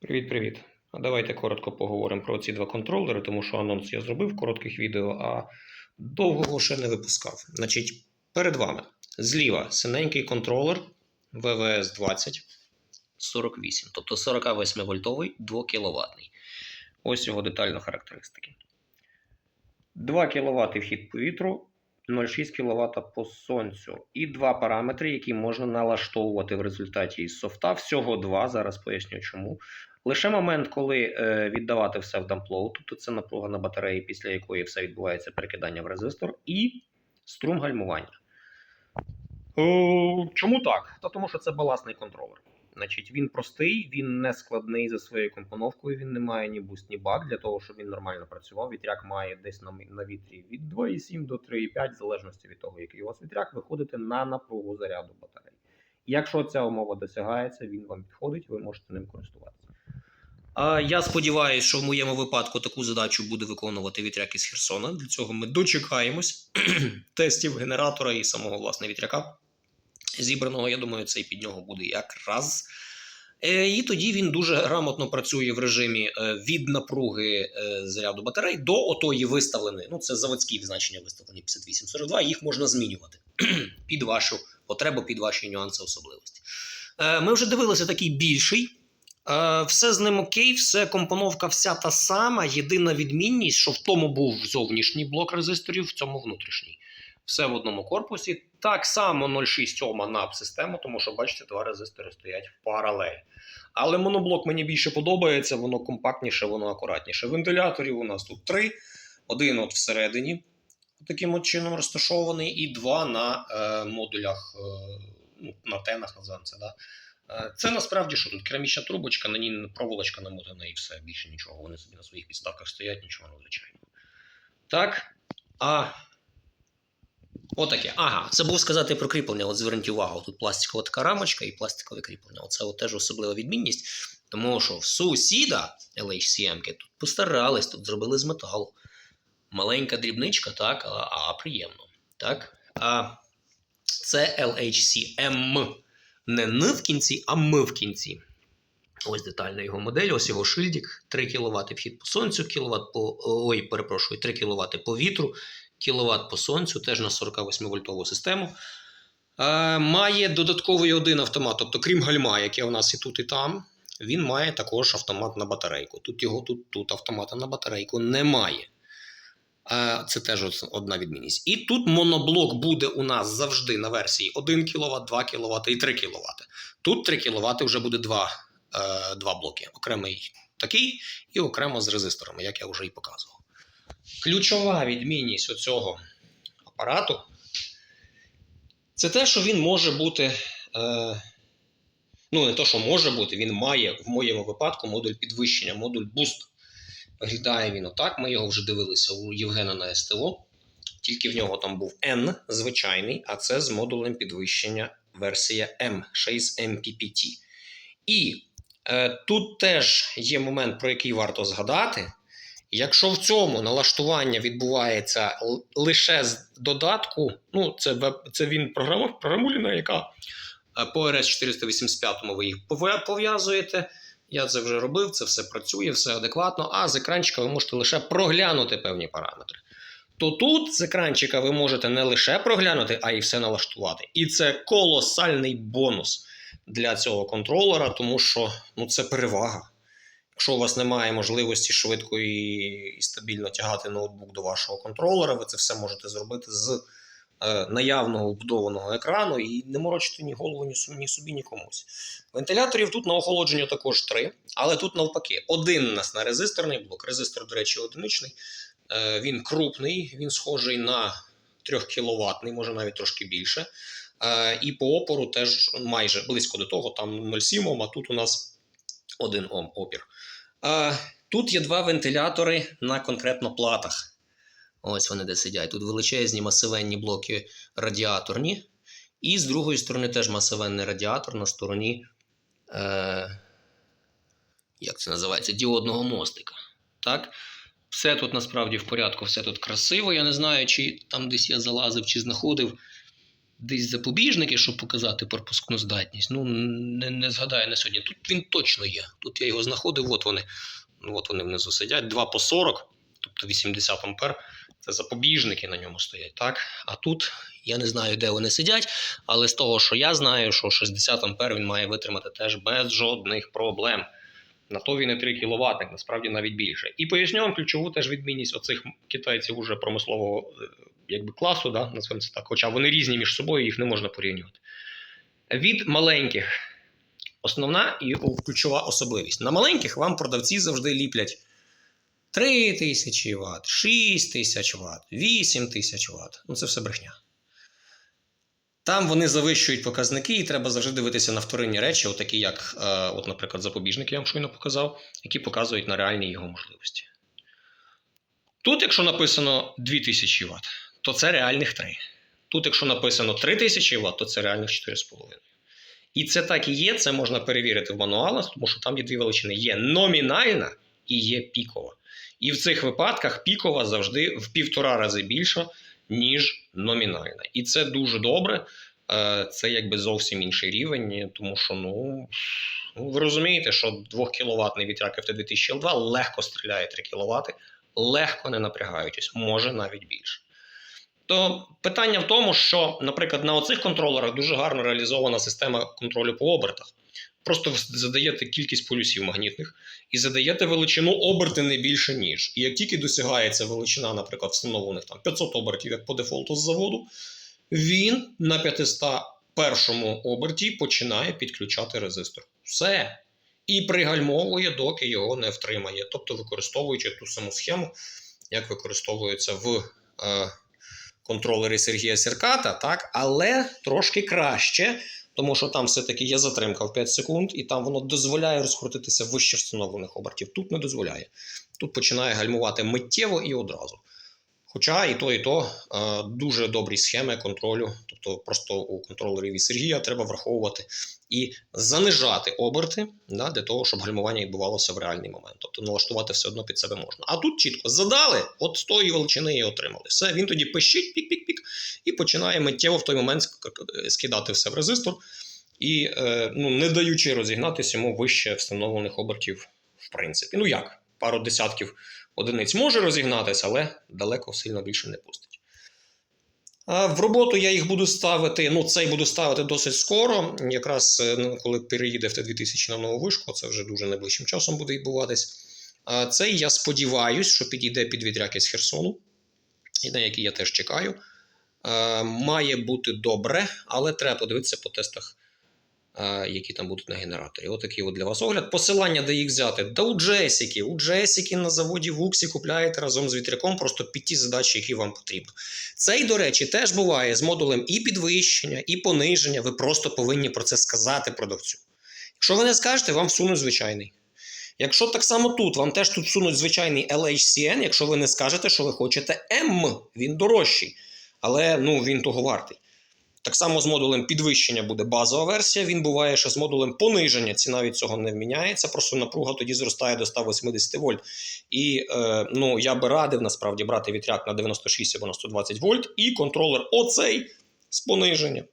Привіт-привіт. А давайте коротко поговоримо про ці два контролери, тому що анонс я зробив в коротких відео, а довгого ще не випускав. Значить, перед вами зліва синенький контролер VVS 20 48, тобто 48 вольтовий 2 кВт. Ось його детально характеристики. 2 кВт вхід повітру, 0,6 кВт по сонцю. І два параметри, які можна налаштовувати в результаті із софта. Всього два. Зараз поясню чому. Лише момент, коли е, віддавати все в дамплоу, тобто це напруга на батареї, після якої все відбувається перекидання в резистор, і струм гальмування. О, чому так? Та тому що це балансний контролер. Значить, він простий, він не складний за своєю компоновкою, він не має ні буст, ні бак для того, щоб він нормально працював. Вітряк має десь на, на вітрі від 2,7 до 3,5, в залежності від того, який у вас вітряк, виходите на напругу заряду батареї. Якщо ця умова досягається, він вам підходить, ви можете ним користуватися. Я сподіваюся, що в моєму випадку таку задачу буде виконувати вітряк із Херсона. Для цього ми дочекаємось тестів генератора і самого власне вітряка. Зібраного, я думаю, це і під нього буде якраз. Е, І тоді він дуже грамотно працює в режимі е, від напруги е, заряду батарей до отої виставленої. Ну, це заводські значення виставлені 5842, їх можна змінювати під вашу потребу, під ваші нюанси особливості. Ми вже дивилися такий більший. Все з ним окей, все компоновка вся та сама. Єдина відмінність, що в тому був зовнішній блок резисторів, в цьому внутрішній. Все в одному корпусі. Так само 0,6 Ома на систему, тому що, бачите, два резистори стоять в паралель. Але моноблок мені більше подобається, воно компактніше, воно акуратніше. Вентиляторів у нас тут три. Один от всередині, таким от чином розташований, і два на е, модулях, е, ну, на тенах, називаємо це. Да? Е, Це насправді що тут керамічна трубочка, на ній проволочка намотана і все, більше нічого. Вони собі на своїх підставках стоять, нічого надзвичайного. Так. А. Отаке. Ага, забув сказати про кріплення. От зверніть увагу, тут пластикова така рамочка і пластикове кріплення. Оце от теж особлива відмінність. Тому що в сусіда LHCM тут постарались, тут зробили з металу. Маленька дрібничка, так, а, а приємно. Так? А це LHCM. Не Н в кінці, а М в кінці. Ось детальна його модель, ось його шильдик. 3 кВт вхід по сонцю, кВт по. Ой, перепрошую, 3 кВт по вітру, кВт по сонцю, теж на 48 вольтову систему. Е, має додатковий один автомат, тобто, крім гальма, яке у нас і тут, і там, він має також автомат на батарейку. Тут його тут, тут автомата на батарейку немає. Е, Це теж одна відмінність. І тут моноблок буде у нас завжди на версії 1 кВт, 2 кВт і 3 кВт. Тут 3 кВт вже буде 2, е, два блоки. Окремий такий і окремо з резисторами, як я вже і показував. Ключова відмінність оцього апарату це те, що він може бути. Е, ну, не то, що може бути, він має в моєму випадку модуль підвищення, модуль буст. Виглядає він отак. Ми його вже дивилися у Євгена на СТО. Тільки в нього там був N звичайний, а це з модулем підвищення версія M, ще й з MPPT. І е, тут теж є момент, про який варто згадати. Якщо в цьому налаштування відбувається лише з додатку, ну це, це він програма, програмуліна, яка е, по RS 485 ви їх пов'язуєте. Я це вже робив, це все працює, все адекватно. А з екранчика ви можете лише проглянути певні параметри. То тут з екранчика ви можете не лише проглянути, а й все налаштувати. І це колосальний бонус для цього контролера, тому що ну, це перевага. Якщо у вас немає можливості швидко і, стабільно тягати ноутбук до вашого контролера, ви це все можете зробити з е, наявного вбудованого екрану і не морочити ні голову, ні, собі, ні комусь. Вентиляторів тут на охолодження також три, але тут навпаки. Один у нас на резисторний блок. Резистор, до речі, одиничний. Е, він крупний, він схожий на 3 кВт, може навіть трошки більше. Е, і по опору теж майже близько до того, там 0,7 Ом, а тут у нас 1 Ом опір. Тут є два вентилятори на конкретно платах. Ось вони де сидять. Тут величезні масивенні блоки радіаторні. І з другої сторони теж масивенний радіатор на стороні, е, як це називається, діодного мостика. Так? Все тут насправді в порядку, все тут красиво. Я не знаю, чи там десь я залазив, чи знаходив десь запобіжники, щоб показати пропускну здатність. Ну, не, не згадаю на сьогодні. Тут він точно є. Тут я його знаходив, от вони. Ну, От вони внизу сидять. 2 по 40, тобто 80 ампер. Це запобіжники на ньому стоять. так? А тут я не знаю, де вони сидять, але з того, що я знаю, що 60 ампер він має витримати теж без жодних проблем. На то він і 3 кВт, насправді навіть більше. І поясню вам ключову теж відмінність оцих китайців уже промислового е, якби, класу, да, назвемо це так, хоча вони різні між собою, їх не можна порівнювати. Від маленьких основна і ключова особливість. На маленьких вам продавці завжди ліплять 3000 Вт, 6000 Вт, 8000 Вт. Ну це все брехня. Там вони завищують показники, і треба завжди дивитися на вторинні речі, такі як, е, от, наприклад, запобіжник, я вам щойно показав, які показують на реальні його можливості. Тут, якщо написано 2000 Вт, то це реальних 3. Тут, якщо написано 3000 Вт, то це реальних 4,5. І це так і є, це можна перевірити в мануалах, тому що там є дві величини: є номінальна і є пікова. І в цих випадках пікова завжди в півтора рази більша, ніж номінальна. І це дуже добре. Е, Це якби зовсім інший рівень, тому що, ну, ну ви розумієте, що 2 кВт вітряк FT2000L2 легко стріляє 3 кВт, легко не напрягаючись, може навіть більше. То питання в тому, що, наприклад, на оцих контролерах дуже гарно реалізована система контролю по обертах. Просто задаєте кількість полюсів магнітних і задаєте величину оберти не більше, ніж. І як тільки досягається величина, наприклад, встановлених там 500 обертів, як по дефолту з заводу, він на 501 оберті починає підключати резистор. Все. І пригальмовує, доки його не втримає. Тобто використовуючи ту саму схему, як використовується в е, контролері Сергія Серката, так? але трошки краще, тому що там все-таки є затримка в 5 секунд, і там воно дозволяє розкрутитися вище встановлених обертів. Тут не дозволяє. Тут починає гальмувати миттєво і одразу. Хоча і то, і то е, дуже добрі схеми контролю, тобто просто у контролерів і Сергія треба враховувати і занижати оберти да, для того, щоб гальмування відбувалося в реальний момент. Тобто налаштувати все одно під себе можна. А тут чітко задали, от з тої величини і отримали. Все, він тоді пищить, пік-пік-пік, і починає миттєво в той момент скидати все в резистор, і е, ну, не даючи розігнатися йому вище встановлених обертів, в принципі. Ну як? Пару десятків одиниць може розігнатися, але далеко сильно більше не пустить. В роботу я їх буду ставити. Ну, цей буду ставити досить скоро. Якраз е, ну, коли переїде в Т2000 на нову вишку, це вже дуже найближчим часом буде відбуватись. А Цей я сподіваюсь, що підійде під відряки з Херсону, на який я теж чекаю. Е, Має бути добре, але треба подивитися по тестах які там будуть на генераторі. Отакий от для вас огляд. Посилання, де їх взяти. Да у Джесіки. У Джесіки на заводі в Уксі купляєте разом з вітряком просто під ті задачі, які вам потрібно. Цей, до речі, теж буває з модулем і підвищення, і пониження. Ви просто повинні про це сказати продавцю. Якщо ви не скажете, вам всунуть звичайний. Якщо так само тут, вам теж тут всунуть звичайний LHCN, якщо ви не скажете, що ви хочете M, він дорожчий. Але ну, він того вартий. Так само з модулем підвищення буде базова версія. Він буває ще з модулем пониження. Ціна від цього не вміняється. Просто напруга тоді зростає до 180 вольт. І е, ну, я би радив насправді брати вітряк на 96 або на 120 вольт і контролер оцей з пониженням.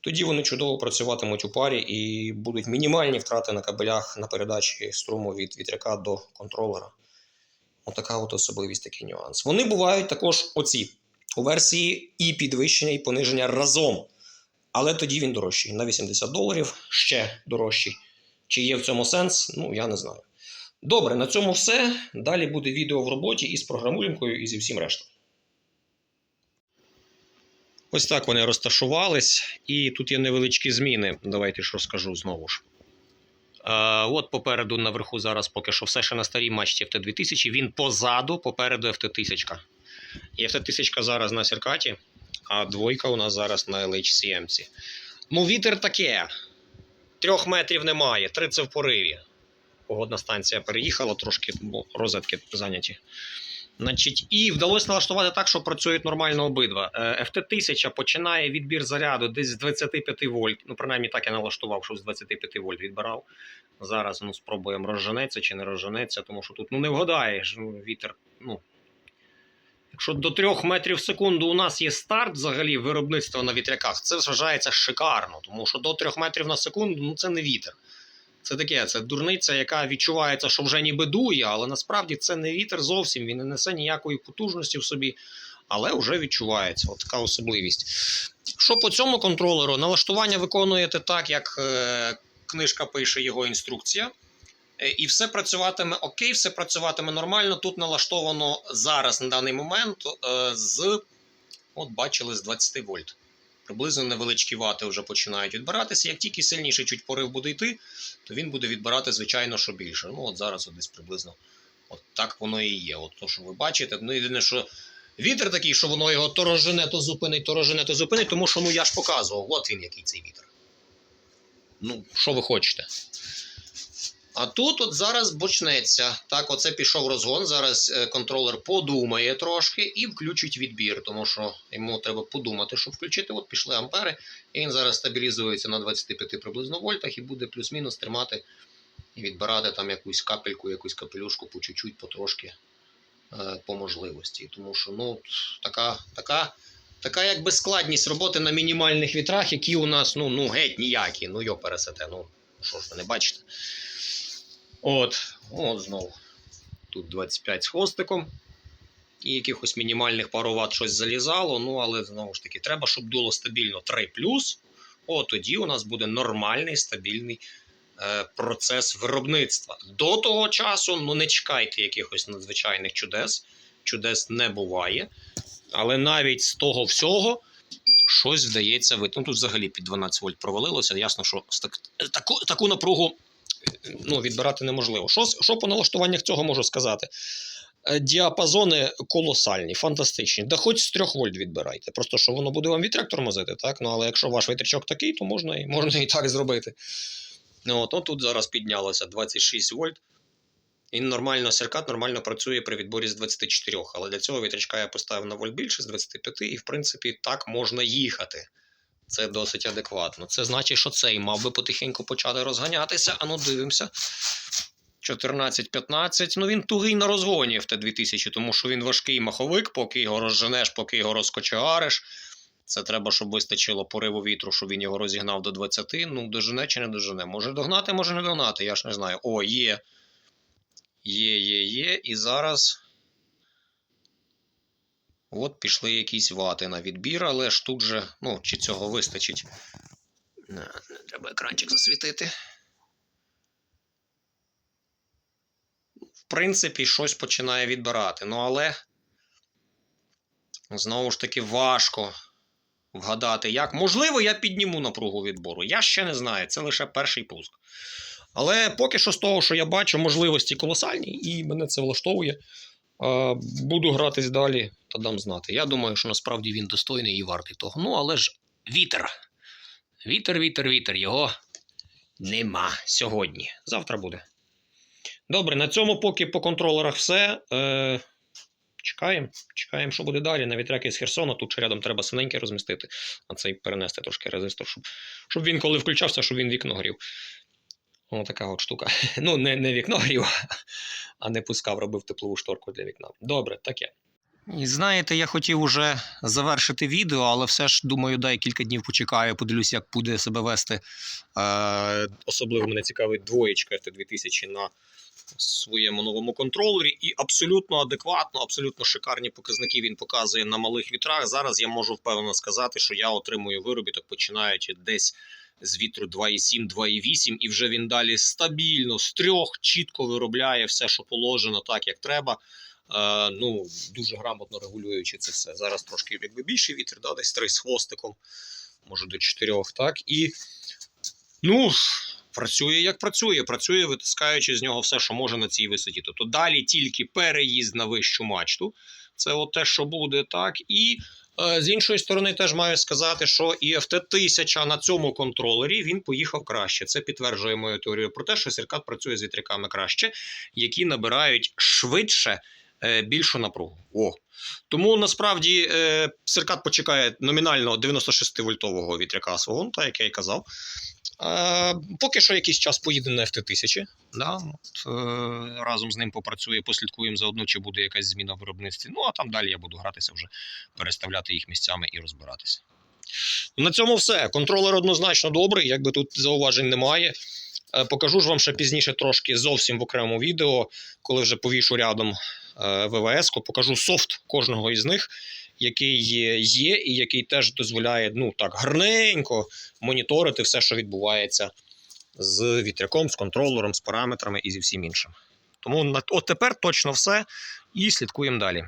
Тоді вони чудово працюватимуть у парі і будуть мінімальні втрати на кабелях на передачі струму від вітряка до контролера. Отака от особливість, такий нюанс. Вони бувають також оці у версії і підвищення, і пониження разом. Але тоді він дорожчий. На 80 доларів ще дорожчий. Чи є в цьому сенс? Ну, я не знаю. Добре, на цьому все. Далі буде відео в роботі із програмулінкою і зі всім рештом. Ось так вони розташувались, і тут є невеличкі зміни. Давайте ж розкажу знову ж. От попереду наверху зараз поки що все ще на старій мачті FT2000. Він позаду, попереду FT1000. І FT1000 зараз на Сіркаті, а двойка у нас зараз на LHCM. Ну, вітер таке. Трьох метрів немає, три це в пориві. Погодна станція переїхала, трошки бо розетки зайняті. Значить, і вдалося налаштувати так, що працюють нормально обидва. Е, FT1000 починає відбір заряду десь з 25 вольт. Ну, принаймні так я налаштував, що з 25 вольт відбирав. Зараз ну, спробуємо розженеться чи не розженеться, тому що тут ну, не вгадаєш. Ну, вітер, ну, Якщо до 3 метрів в секунду у нас є старт взагалі виробництва на вітряках, це вважається шикарно, тому що до 3 метрів на секунду ну, це не вітер. Це таке, це дурниця, яка відчувається, що вже ніби дує, але насправді це не вітер зовсім, він не несе ніякої потужності в собі, але вже відчувається. От така особливість. Що по цьому контролеру? Налаштування виконуєте так, як е, книжка пише його інструкція. Е, І все працюватиме окей, все працюватиме нормально. Тут налаштовано зараз на даний момент е, з, от бачили, з 20 вольт. Приблизно невеличкі вати вже починають відбиратися. Як тільки сильніший чуть порив буде йти, то він буде відбирати, звичайно, що більше. Ну, от зараз от десь приблизно от так воно і є. От то, що ви бачите. Ну, єдине, що вітер такий, що воно його то розжене, то зупинить, то розжене, то зупинить, тому що ну я ж показував, от він який цей вітер. Ну, що ви хочете? А тут от зараз бочнеться. Так, оце пішов розгон. Зараз е, контролер подумає трошки і включить відбір, тому що йому треба подумати, що включити. От пішли ампери, і він зараз стабілізується на 25 приблизно вольтах і буде плюс-мінус тримати і відбирати там якусь капельку, якусь капелюшку по чуть-чуть, потрошки е, по можливості. Тому що ну, така, така, така якби складність роботи на мінімальних вітрах, які у нас ну, ну геть ніякі. Ну йо пересете. Ну що ж ви не бачите? От, от знову. Тут 25 з хвостиком. І якихось мінімальних пару ватт щось залізало. Ну, але знову ж таки, треба, щоб дуло стабільно 3 О, тоді у нас буде нормальний стабільний е, процес виробництва. До того часу, ну не чекайте якихось надзвичайних чудес. Чудес не буває. Але навіть з того всього щось вдається вийти. Ну тут взагалі під 12 вольт провалилося. Ясно, що так, таку, таку напругу ну, відбирати неможливо. Що, що по налаштуваннях цього можу сказати? Е, Діапазони колосальні, фантастичні. Да хоч з 3 вольт відбирайте. Просто що воно буде вам вітряк тормозити, так? Ну, але якщо ваш вітрячок такий, то можна і, можна і так зробити. Ну, от, тут зараз піднялося 26 вольт. І нормально серкат нормально працює при відборі з 24. Але для цього вітрячка я поставив на вольт більше з 25, і в принципі так можна їхати. Це досить адекватно. Це значить, що цей мав би потихеньку почати розганятися. А ну дивимося. 14-15. Ну він тугий на розгоні в Т2000, тому що він важкий маховик, поки його розженеш, поки його розкочегариш. Це треба, щоб вистачило пориву вітру, щоб він його розігнав до 20. Ну, дожене чи не дожене. Може догнати, може не догнати, я ж не знаю. О, є. Є, є, є. І зараз. От пішли якісь вати на відбір, але ж тут же, ну, чи цього вистачить. Не, треба екранчик засвітити. В принципі, щось починає відбирати. Ну, але знову ж таки важко вгадати, як. Можливо, я підніму напругу відбору. Я ще не знаю, це лише перший пуск. Але поки що з того, що я бачу, можливості колосальні, і мене це влаштовує. Буду гратись далі та дам знати. Я думаю, що насправді він достойний і вартий того. Ну, але ж вітер. Вітер, вітер, вітер. Його нема сьогодні. Завтра буде. Добре, на цьому поки по контролерах все. Е, чекаємо, чекаємо, що буде далі. На вітряки з Херсона. Тут ще рядом треба синенький розмістити, а цей перенести трошки резистор, щоб, щоб він, коли включався, щоб він вікно грів. Ось така от штука. Ну, не, не вікно грів, а не пускав, робив теплову шторку для вікна. Добре, таке. І знаєте, я хотів уже завершити відео, але все ж думаю, дай кілька днів почекаю, подивлюсь, як буде себе вести. Е, особливо мене цікавить двоєчка Т2000 на своєму новому контролері. І абсолютно адекватно, абсолютно шикарні показники він показує на малих вітрах. Зараз я можу впевнено сказати, що я отримую виробіток, починаючи десь з вітру 2,7, 2,8, і вже він далі стабільно з трьох чітко виробляє все, що положено, так як треба. Е, ну, дуже грамотно регулюючи це все. Зараз трошки якби більший вітер, да, десь 3 з хвостиком, може до 4, так. І ну, працює як працює, працює, витискаючи з нього все, що може на цій висоті. Тобто далі тільки переїзд на вищу мачту. Це от те, що буде, так. І е, з іншої сторони, теж маю сказати, що і FT1000 на цьому контролері він поїхав краще. Це підтверджує мою теорію про те, що Сіркат працює з вітряками краще, які набирають швидше більшу напругу. О. Тому насправді е, почекає номінально 96 вольтового вітряка свого, ну, так як я і казав. Е, поки що якийсь час поїде на FT1000. Да? От, е, разом з ним попрацює, послідкуємо заодно, чи буде якась зміна в виробництві. Ну а там далі я буду гратися вже, переставляти їх місцями і розбиратися. На цьому все. Контролер однозначно добрий, якби тут зауважень немає. Е, Покажу ж вам ще пізніше трошки зовсім в окремому відео, коли вже повішу рядом е, ВВС, покажу софт кожного із них, який є, і який теж дозволяє ну так гарненько моніторити все, що відбувається з вітряком, з контролером, з параметрами і зі всім іншим. Тому от тепер точно все і слідкуємо далі.